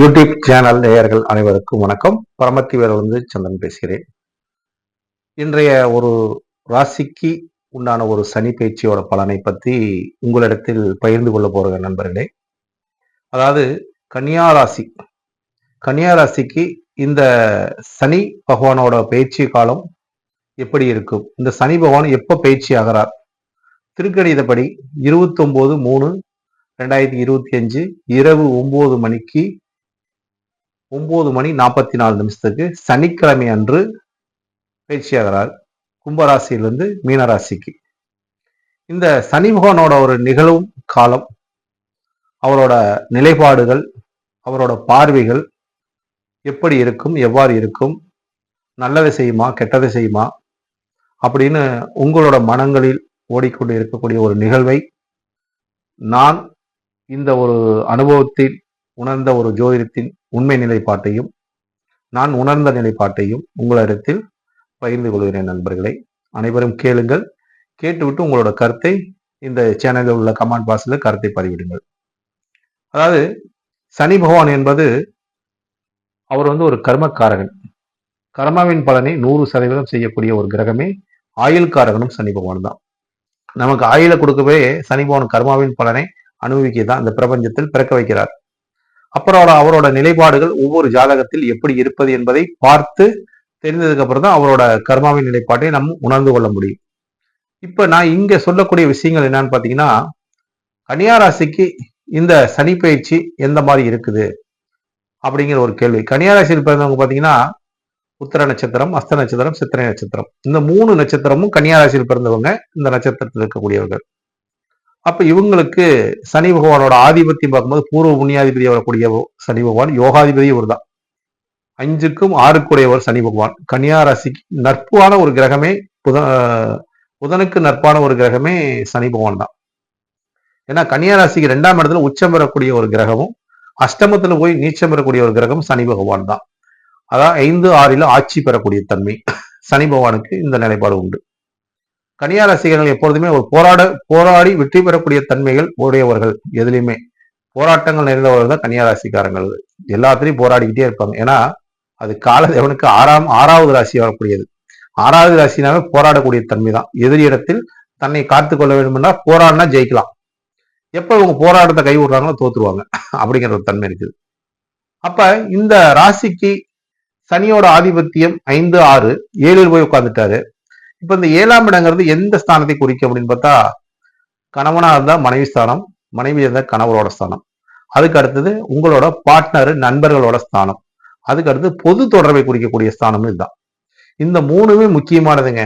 YouTube channel நேயர்கள் அனைவருக்கும் வணக்கம். பரமத்தி வேலிருந்து சந்திரன் பேசுகிறேன். இன்றைய ஒரு ராசிக்கு உண்டான ஒரு சனி பயிற்சியோட பலனை பற்றி உங்களிடத்தில் பகிர்ந்து கொள்ள போகிற நண்பர்களே அதாவது கன்னியா ராசி. கன்னியா ராசிக்கு இந்த சனி பகவானோட பயிற்சி காலம் எப்படி இருக்கும்? இந்த சனி பகவான் எப்போ பயிற்சி ஆகிறார்? திருக்கணிதப்படி இருபத்தொம்போது மூணு ரெண்டாயிரத்தி இருபத்தி அஞ்சு இரவு ஒன்பது மணிக்கு ஒன்பது மணி நாற்பத்தி நாலு நிமிஷத்துக்கு சனிக்கிழமை அன்று பயிற்சியாகிறார் கும்பராசியிலிருந்து மீனராசிக்கு. இந்த சனி பகவானோட ஒரு நிகழும் காலம் அவரோட நிலைப்பாடுகள் அவரோட பார்வைகள் எப்படி இருக்கும் எவ்வாறு இருக்கும் நல்லதை செய்யுமா கெட்டதை செய்யுமா அப்படின்னு உங்களோட மனங்களில் ஓடிக்கொண்டு இருக்கக்கூடிய ஒரு நிகழ்வை நான் இந்த ஒரு அனுபவத்தில் உணர்ந்த ஒரு ஜோதிடத்தின் உண்மை நிலைப்பாட்டையும் நான் உணர்ந்த நிலைப்பாட்டையும் உங்களிடத்தில் பகிர்ந்து கொள்கிறேன் நண்பர்களை. அனைவரும் கேளுங்கள். கேட்டுவிட்டு உங்களோட கருத்தை இந்த சேனலில் உள்ள கமெண்ட் பாக்ஸில் கருத்தை பதிவிடுங்கள். அதாவது சனி பகவான் என்பது அவர் வந்து ஒரு கர்மக்காரகன். கர்மாவின் பலனை நூறு சதவீதம் செய்யக்கூடிய ஒரு கிரகமே ஆயுள்காரகனும் சனி பகவான் தான். நமக்கு ஆயுளை கொடுக்கவே சனி பகவான் கர்மாவின் பலனை அனுபவிக்க தான் இந்த பிரபஞ்சத்தில் பிறக்க வைக்கிறார். அப்புறம் அவரோட நிலைப்பாடுகள் ஒவ்வொரு ஜாதகத்தில் எப்படி இருப்பது என்பதை பார்த்து தெரிந்ததுக்கு அப்புறம் தான் அவரோட கர்மாவின் நிலைப்பாட்டை நம்ம உணர்ந்து கொள்ள முடியும். இப்ப நான் இங்க சொல்லக்கூடிய விஷயங்கள் என்னன்னு பாத்தீங்கன்னா கன்னியாராசிக்கு இந்த சனி பயிற்சி எந்த மாதிரி இருக்குது? அப்படிங்கிற ஒரு கேள்வி. கன்னியாராசியில் பிறந்தவங்க பாத்தீங்கன்னா உத்தர நட்சத்திரம் அஸ்த நட்சத்திரம் சித்திரை நட்சத்திரம். இந்த மூணு நட்சத்திரமும் கன்னியாராசியில் பிறந்தவங்க இந்த நட்சத்திரத்தில் இருக்கக்கூடியவர்கள். அப்ப இவங்களுக்கு சனி பகவானோட ஆதிபத்தியம் பார்க்கும்போது பூர்வ புண்ணியாதிபதி வரக்கூடிய சனி பகவான் யோகாதிபதி இவர் தான் அஞ்சுக்கும் ஆறுக்குடையவர் சனி பகவான். கன்னியா ராசிக்கு நட்பான ஒரு கிரகமே புத புதனுக்கு நட்பான ஒரு கிரகமே சனி பகவான் தான் ஏன்னா கன்னியா ராசிக்கு ரெண்டாம் இடத்துல உச்சம் பெறக்கூடிய ஒரு கிரகமும் அஷ்டமத்துல போய் நீச்சம் பெறக்கூடிய ஒரு கிரகம் சனி பகவான் தான் அதான் ஐந்து ஆறில ஆட்சி பெறக்கூடிய தன்மை. சனி பகவானுக்கு இந்த நிலைப்பாடு உண்டு. கனியா ரசிகர்கள் எப்பொழுதுமே ஒரு போராட போராடி வெற்றி பெறக்கூடிய தன்மைகள் உடையவர்கள் எதுலையுமே. போராட்டங்கள் நிறைந்தவர்கள் தான் கன்னியா ராசிக்காரங்கள் எல்லாத்திலையும் போராடிக்கிட்டே இருப்பாங்க. ஏன்னா அது காலதேவனுக்கு ஆறாம் ஆறாவது ராசி வரக்கூடியது. ஆறாவது ராசினாவே போராடக்கூடிய தன்மை தான். எதிரி இடத்தில் தன்னை காத்து கொள்ள வேண்டும்னா போராடினா ஜெயிக்கலாம். எப்ப இவங்க போராட்டத்தை கை விடுறாங்களோ தோத்துருவாங்க. அப்படிங்கிற ஒரு தன்மை இருக்குது. அப்ப இந்த ராசிக்கு சனியோட ஆதிபத்தியம் ஐந்து ஆறு ஏழில் போய் உட்காந்துட்டாரு இப்ப இந்த ஏழாம் இடங்கிறது எந்த ஸ்தானத்தை குறிக்கும் அப்படின்னு பார்த்தா கணவனா இருந்தா மனைவி ஸ்தானம் மனைவி இருந்தா கணவரோட ஸ்தானம். அதுக்கு அடுத்தது உங்களோட பார்ட்னர் நண்பர்களோட ஸ்தானம். அதுக்கு அடுத்து பொது தொடர்பை குறிக்கக்கூடிய ஸ்தானம் இதுதான். இந்த மூணுமே முக்கியமானதுங்க.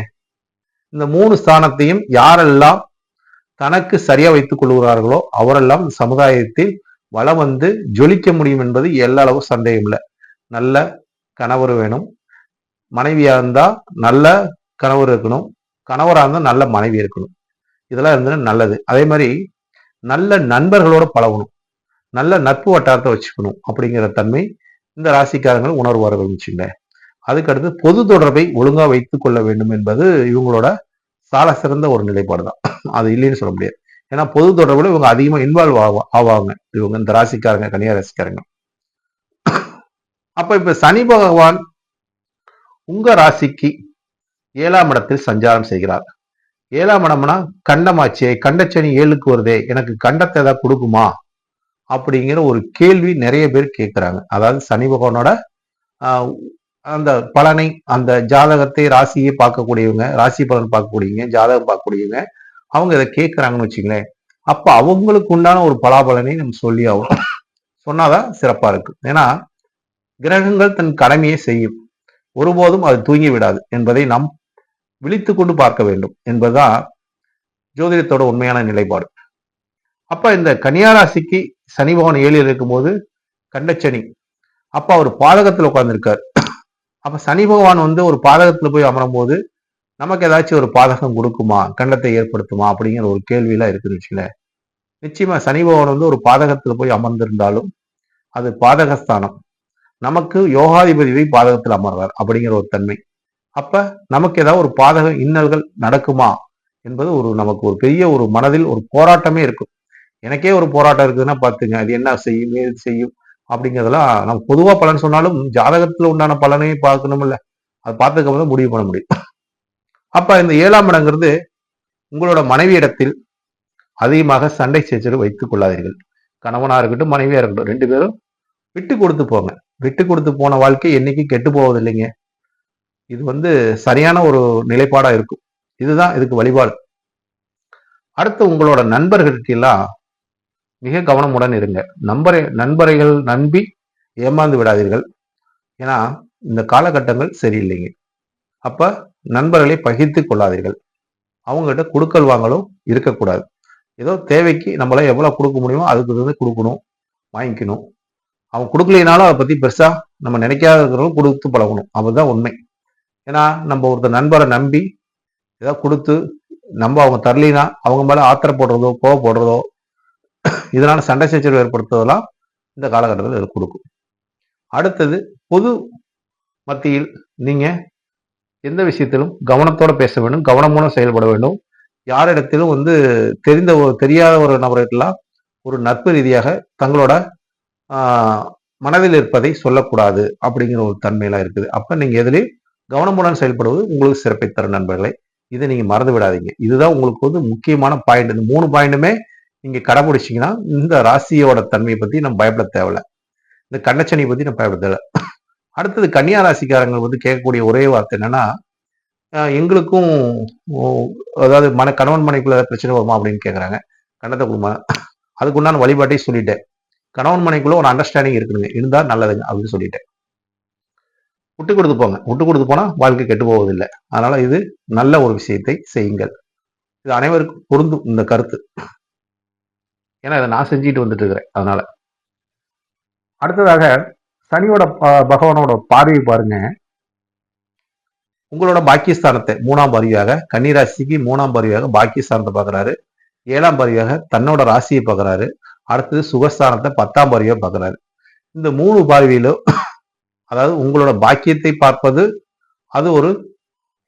இந்த மூணு ஸ்தானத்தையும் யாரெல்லாம் தனக்கு சரியா வைத்துக் கொள்கிறார்களோ அவரெல்லாம் சமுதாயத்தில் வளம் வந்து ஜொலிக்க முடியும் என்பது எல்லா அளவு சந்தேகம் இல்லை நல்ல கணவர் வேணும். மனைவியா இருந்தா நல்ல கணவர் இருக்கணும். கணவராக இருந்தால் நல்ல மனைவி இருக்கணும். இதெல்லாம் இருந்தால் நல்லது. அதே மாதிரி நல்ல நண்பர்களோட பழகணும். நல்ல நட்பு வட்டாரத்தை வச்சுக்கணும் அப்படிங்கிற தன்மை இந்த ராசிக்காரங்கள் உணர்வார்கள் வச்சுங்க அதுக்கடுத்து பொது தொடர்பை ஒழுங்கா வைத்துக் கொள்ள வேண்டும் என்பது இவங்களோட சால சிறந்த ஒரு நிலைப்பாடு தான் அது இல்லைன்னு சொல்ல முடியாது. ஏன்னா பொது தொடர்புல இவங்க அதிகமா இன்வால்வ் ஆவாங்க. இவங்க இந்த ராசிக்காரங்க கன்னியா ராசிக்காரங்க. அப்ப இப்ப சனி பகவான் உங்க ராசிக்கு ஏழாம் இடத்தில் சஞ்சாரம் செய்கிறார். ஏழாம் இடம்னா கண்டமாச்சே கண்டச்சனி ஏழுக்கு வருதே எனக்கு கண்டத்தை ஏதாவது கொடுக்குமா? அப்படிங்கிற ஒரு கேள்வி நிறைய பேர் கேட்குறாங்க. அதாவது சனி பகவானோட அந்த பலனை அந்த ஜாதகத்தை ராசியை பார்க்கக்கூடியவங்க ராசி பலன் பார்க்கக்கூடியவங்க ஜாதகம் பார்க்கக்கூடியவங்க அவங்க இதை கேட்குறாங்கன்னு வச்சுங்களேன். அப்ப அவங்களுக்கு உண்டான ஒரு பலாபலனை நம்ம சொல்லி ஆகணும். சொன்னாதான் சிறப்பா இருக்கு. ஏன்னா கிரகங்கள் தன் கடமையை செய்யும். ஒருபோதும் அது தூங்கி விடாது என்பதை நாம் விழித்து கொண்டு பார்க்க வேண்டும் என்பதுதான் ஜோதிடத்தோட உண்மையான நிலைப்பாடு. அப்ப இந்த கன்னியாராசிக்கு சனி பகவான் ஏழில் இருக்கும்போது கண்டச்சனி. அப்ப அவர் பாதகத்துல உட்கார்ந்துருக்கார். அப்ப சனி பகவான் வந்து ஒரு பாதகத்துல போய் அமரும் போது நமக்கு ஏதாச்சும் ஒரு பாதகம் கொடுக்குமா? கண்டத்தை ஏற்படுத்துமா? அப்படிங்கிற ஒரு கேள்வியெல்லாம் இருக்குன்னு வச்சுல நிச்சயமா சனி பகவான் வந்து ஒரு பாதகத்துல போய் அமர்ந்திருந்தாலும் அது பாதகஸ்தானம். நமக்கு யோகாதிபதியை பாதகத்தில் அமர்றார் அப்படிங்கிற ஒரு தன்மை. அப்ப நமக்கு ஏதாவது ஒரு பாதக இன்னல்கள் நடக்குமா என்பது ஒரு நமக்கு ஒரு பெரிய ஒரு மனதில் ஒரு போராட்டமே இருக்கும். எனக்கே ஒரு போராட்டம் இருக்குதுன்னா பார்த்துங்க அது என்ன செய்யும் ஏது செய்யும் அப்படிங்கிறதெல்லாம் நம்ம பொதுவா பலன் சொன்னாலும் ஜாதகத்துல உண்டான பலனையும் பார்க்கணும்ல அது பார்த்துக்க அப்புறம் தான் முடிவு பண்ண முடியும். அப்ப இந்த ஏழாம் இடங்கிறது உங்களோட மனைவி இடத்தில் அதிகமாக சண்டை சேச்சல் வைத்துக் கொள்ளாதீர்கள். கணவனா இருக்கட்டும் மனைவியா இருக்கட்டும் ரெண்டு பேரும் விட்டு கொடுத்து போங்க. விட்டு கொடுத்து போன வாழ்க்கை என்னைக்கு கெட்டு போவதில்லைங்க. இது வந்து சரியான ஒரு நிலைப்பாடா இருக்கும். இதுதான் இதுக்கு வழிபாடு. அடுத்து உங்களோட நண்பர்களுக்கெல்லாம் மிக கவனமுடன் இருங்க. நண்பரை நண்பரைகள் நம்பி ஏமாந்து விடாதீர்கள். ஏன்னா இந்த காலகட்டங்கள் சரியில்லைங்க. அப்ப நண்பர்களை பகிர்த்து கொள்ளாதீர்கள். அவங்ககிட்ட கொடுக்கல் வாங்கலும் இருக்கக்கூடாது. ஏதோ தேவைக்கு நம்மளால எவ்வளவு கொடுக்க முடியுமோ அதுக்கு வந்து கொடுக்கணும் வாங்கிக்கணும். அவன் கொடுக்கலைனாலும் அதை பத்தி பெருசா நம்ம நினைக்காத இருக்கிறவங்க கொடுத்து பழகணும். அதுதான் உண்மை. ஏன்னா நம்ம ஒருத்தர் நண்பரை நம்பி ஏதாவது கொடுத்து நம்ம அவங்க தரலினா அவங்க மேல ஆத்திரப்படுறதோ கோவப்படுறதோ இதனால சண்டை சச்சரவு ஏற்படுத்துவதெல்லாம் இந்த காலகட்டத்தில் இது கொடுக்கும். அடுத்தது பொது மத்தியில் நீங்கள் எந்த விஷயத்திலும் கவனத்தோடு பேச வேண்டும் கவனமான செயல்பட வேண்டும். யாரிடத்திலும் வந்து தெரிந்த ஒரு தெரியாத ஒரு நபர்களெல்லாம் ஒரு நட்பு ரீதியாக தங்களோட மனதில் இருப்பதை சொல்லக்கூடாது அப்படிங்கிற ஒரு தன்மையெல்லாம் இருக்குது. அப்போ நீங்கள் எதுலேயும் கவனமுடன் செயல்படுவது உங்களுக்கு சிறப்பை தரும் நண்பர்களே. இதை நீங்க மறந்து விடாதீங்க. இதுதான் உங்களுக்கு வந்து முக்கியமான பாயிண்ட் இந்த மூணு பாயிண்ட்டுமே நீங்க கடைபிடிச்சிங்கன்னா இந்த ராசியோட தன்மையை பத்தி நம்ம பயப்பட தேவையில்ல. இந்த கண்ணச்சனியை பத்தி நம்ம பயப்பட தேவை அடுத்தது கன்னியா ராசிக்காரங்க வந்து கேட்கக்கூடிய ஒரே வார்த்தை என்னன்னா எங்களுக்கும் ஓ, அதாவது மன கணவன் மனைக்குள்ள ஏதாவது பிரச்சனை வருமா அப்படின்னு கேட்குறாங்க கண்ணத்தை குடும்ப அதுக்கு உண்டான சொல்லிட்டேன். கணவன் மனைக்குள்ள ஒரு அண்டர்ஸ்டாண்டிங் இருக்குதுங்க இருந்தால் நல்லதுங்க அப்படின்னு சொல்லிட்டேன். விட்டு கொடுத்து போங்க. விட்டு கொடுத்து போனா வாழ்க்கை கெட்டு போவதில்லை. அதனால இது நல்ல ஒரு விஷயத்தை செய்யுங்கள். இது அனைவருக்கும் பொருந்தும் இந்த கருத்து. ஏன்னா இதை நான் செஞ்சுட்டு வந்துட்டு இருக்கிறேன் அதனால. அடுத்ததாக சனியோட பகவானோட பார்வை பாருங்க. உங்களோட பாக்கியஸ்தானத்தை மூணாம் பார்வையாக கன்னிராசிக்கு மூணாம் பார்வையாக பாக்கியஸ்தானத்தை பார்க்குறாரு. ஏழாம் பார்வையாக தன்னோட ராசியை பார்க்குறாரு. அடுத்தது சுகஸ்தானத்தை பத்தாம் பார்வையாக பார்க்குறாரு. இந்த மூணு பார்வையிலும் அதாவது உங்களோட பாக்கியத்தை பார்ப்பது அது ஒரு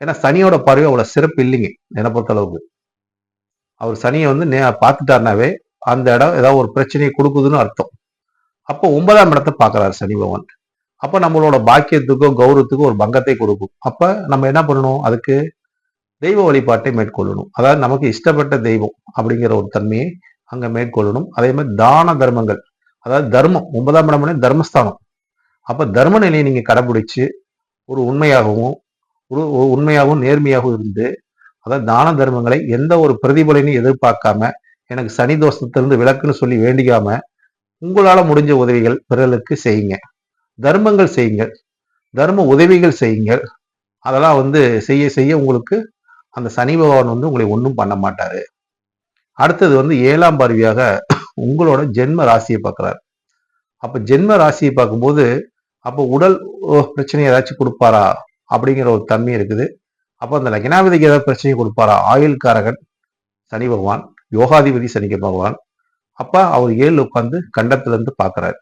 ஏன்னா சனியோட பார்வை அவ்வளோ சிறப்பு இல்லைங்க என்னை பொறுத்தளவுக்கு. அவர் சனியை வந்து நே பார்த்துட்டாருனாவே அந்த இடம் ஏதாவது ஒரு பிரச்சனையை கொடுக்குதுன்னு அர்த்தம். அப்போ ஒன்பதாம் இடத்தை பார்க்குறாரு சனி பகவான். அப்போ நம்மளோட பாக்கியத்துக்கோ கௌரவத்துக்கோ ஒரு பங்கத்தை கொடுக்கும். அப்போ நம்ம என்ன பண்ணணும்? அதுக்கு தெய்வ வழிபாட்டை மேற்கொள்ளணும். அதாவது நமக்கு இஷ்டப்பட்ட தெய்வம் அப்படிங்கிற ஒரு தன்மையை அங்கே மேற்கொள்ளணும். அதே மாதிரி தான தர்மங்கள் அதாவது தர்மம் ஒன்பதாம் இடம்னே தர்மஸ்தானம். அப்போ தர்ம நிலையை நீங்கள் கடைபிடிச்சு ஒரு உண்மையாகவும் ஒரு உண்மையாகவும் நேர்மையாகவும் இருந்து அதாவது தான தர்மங்களை எந்த ஒரு பிரதிபலனையும் எதிர்பார்க்காம எனக்கு சனி தோஷத்திலிருந்து விளக்குன்னு சொல்லி வேண்டிக்காம உங்களால் முடிஞ்ச உதவிகள் பிறருக்கு செய்யுங்க. தர்மங்கள் செய்யுங்கள் தர்ம உதவிகள் செய்யுங்கள் அதெல்லாம் வந்து செய்ய செய்ய உங்களுக்கு அந்த சனி பகவான் வந்து உங்களை ஒன்றும் பண்ண மாட்டார். அடுத்தது வந்து ஏழாம் பார்வையாக உங்களோட ஜென்ம ராசியை பார்க்குறாரு. அப்போ ஜென்ம ராசியை பார்க்கும்போது அப்போ உடல் ஓ, பிரச்சனை ஏதாச்சும் கொடுப்பாரா? அப்படிங்கிற ஒரு தன்மை இருக்குது. அப்போ அந்த லக்னாதிபதிக்கு ஏதாவது பிரச்சனை கொடுப்பாரா? ஆயுள்காரகன் சனி பகவான் யோகாதிபதி சனிக்க பகவான். அப்போ அவர் ஏழு உட்காந்து கண்டத்துலேருந்து பார்க்குறாரு.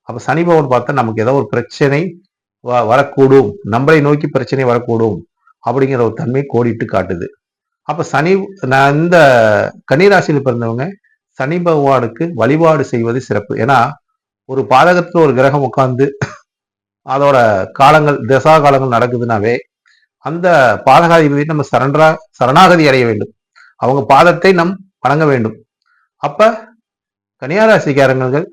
பார்க்கறாரு சனி பகவான் பார்த்தா நமக்கு ஏதோ ஒரு பிரச்சனை வ- வரக்கூடும். நம்மளை நோக்கி பிரச்சனை வரக்கூடும். அப்படிங்கிற ஒரு தன்மை கோடிட்டு காட்டுது. அப்போ சனி நான் இந்த கன்னிராசியில் பிறந்தவங்க சனி பகவானுக்கு வழிபாடு செய்வது சிறப்பு. ஏன்னா ஒரு பாதகத்தில் ஒரு கிரகம் உட்கார்ந்து அதோட காலங்கள் தசா காலங்கள் நடக்குதுனாவே அந்த பாதகாதிபதி நம்ம சரண்டரா சரணாகதி அடைய வேண்டும். அவங்க பாதத்தை நம் வணங்க வேண்டும். அப்ப கன்னியாராசிக்காரங்கள்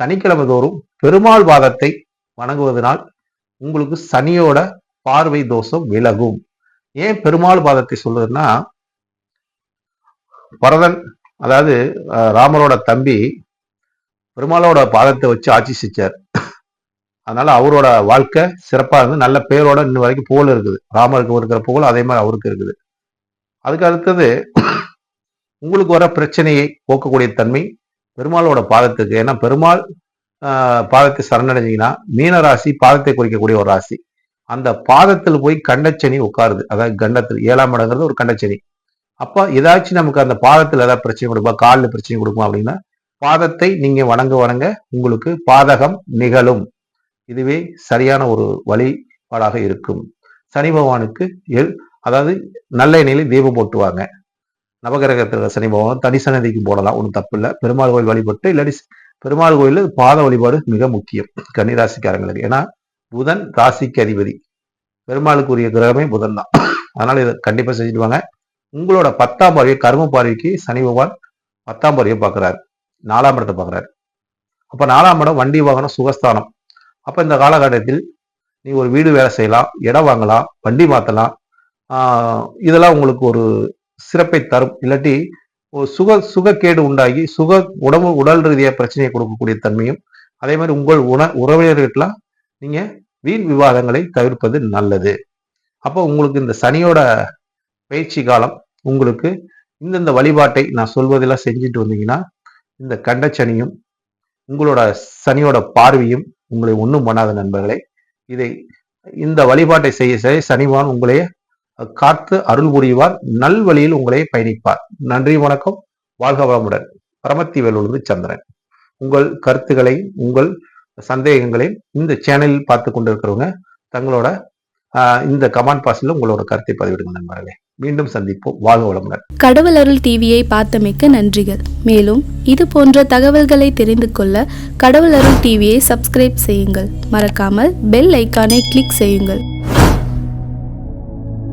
சனிக்கிழமை தோறும் பெருமாள் பாதத்தை வணங்குவதனால் உங்களுக்கு சனியோட பார்வை தோஷம் விலகும். ஏன் பெருமாள் பாதத்தை சொல்றதுன்னா பரதன் அதாவது ராமரோட தம்பி பெருமாளோட பாதத்தை வச்சு ஆட்சி செஞ்சார். அதனால அவரோட வாழ்க்கை சிறப்பா இருந்து நல்ல பேரோட இன்ன வரைக்கும் புகழ் இருக்குது. ராமருக்கு இருக்கிற புகழ் அதே மாதிரி அவருக்கு இருக்குது. அதுக்கு அடுத்தது உங்களுக்கு வர பிரச்சனையை போக்கக்கூடிய தன்மை பெருமாளோட பாதத்துக்கு. ஏன்னா பெருமாள் பாதத்தை சரணடைஞ்சிங்கன்னா மீன ராசி பாதத்தை குறிக்கக்கூடிய ஒரு ராசி. அந்த பாதத்தில் போய் கண்டச்சனி உட்காருது. அதாவது கண்டத்தில் ஏழாம் இடங்கிறது ஒரு கண்டச்சனி. அப்போ ஏதாச்சும் நமக்கு அந்த பாதத்தில் ஏதாவது பிரச்சனை கொடுப்பா காலில் பிரச்சனை கொடுக்கும் அப்படின்னா பாதத்தை நீங்கள் வணங்க வணங்க உங்களுக்கு பாதகம் நிகழும். இதுவே சரியான ஒரு வழிபாடாக இருக்கும். சனி பகவானுக்கு எல் அதாவது நல்ல எண்ணெயில் தீபம் போட்டுவாங்க. நவகிரகத்தில் சனி பகவான் தனி சன்னதிக்கு போடலாம் ஒன்றும் தப்பு இல்லை பெருமாள் கோயில் வழிபட்டு இல்லாட்டி பெருமாள் கோயிலில் பாத வழிபாடு மிக முக்கியம் கன்னிராசிக்காரங்களுக்கு. ஏன்னா புதன் ராசிக்கு அதிபதி. பெருமாளுக்குரிய கிரகமே புதன் தான். அதனால இதை கண்டிப்பாக செஞ்சுடுவாங்க. உங்களோட பத்தாம் பார்வையை கர்ம பார்வைக்கு சனி பகவான் பத்தாம் பார்வையை பார்க்குறாரு. நாலாம் இடத்தை பார்க்குறாரு. அப்போ நாலாம் இடம் வண்டி வாகனம் சுகஸ்தானம். அப்போ இந்த காலகட்டத்தில் நீ ஒரு வீடு வேலை செய்யலாம் இடம் வாங்கலாம் வண்டி மாற்றலாம் இதெல்லாம் உங்களுக்கு ஒரு சிறப்பை தரும். இல்லாட்டி ஒரு சுக சுகக்கேடு உண்டாகி சுக உடம்பு உடல் ரீதியாக பிரச்சனையை கொடுக்கக்கூடிய தன்மையும் அதே மாதிரி உங்கள் உண உறவினர்கள்லாம் நீங்கள் வீண் விவாதங்களை தவிர்ப்பது நல்லது. அப்போ உங்களுக்கு இந்த சனியோட பயிற்சி காலம் உங்களுக்கு இந்தந்த வழிபாட்டை நான் சொல்வதெல்லாம் செஞ்சுட்டு வந்தீங்கன்னா இந்த கண்டச்சனியும் உங்களோட சனியோட பார்வையும் உங்களை ஒன்றும் பண்ணாத நண்பர்களே. இதை இந்த வழிபாட்டை செய்ய செய்ய சனிவான் உங்களை காத்து அருள் புரிவார் நல் வழியில் உங்களை பயணிப்பார். நன்றி வணக்கம். வாழ்க வளமுடன். பரமத்தி வேலூர் சந்திரன். உங்கள் கருத்துக்களை உங்கள் சந்தேகங்களை இந்த சேனலில் பார்த்து கொண்டிருக்கிறவங்க தங்களோட ஆஹ், இந்த கமெண்ட் பாக்ஸில் உங்களோட கருத்தை பதிவிடுங்க நண்பர்களே. மீண்டும் சந்திப்போம். வாழ்க வளமுடன். கடவுள் அருள் டிவியை பார்த்தமைக்க நன்றிகள். மேலும் இது போன்ற தகவல்களை தெரிந்து கொள்ள கடவுள் அருள் டிவியை சப்ஸ்கிரைப் செய்யுங்கள். மறக்காமல் பெல் ஐக்கானை கிளிக் செய்யுங்கள்.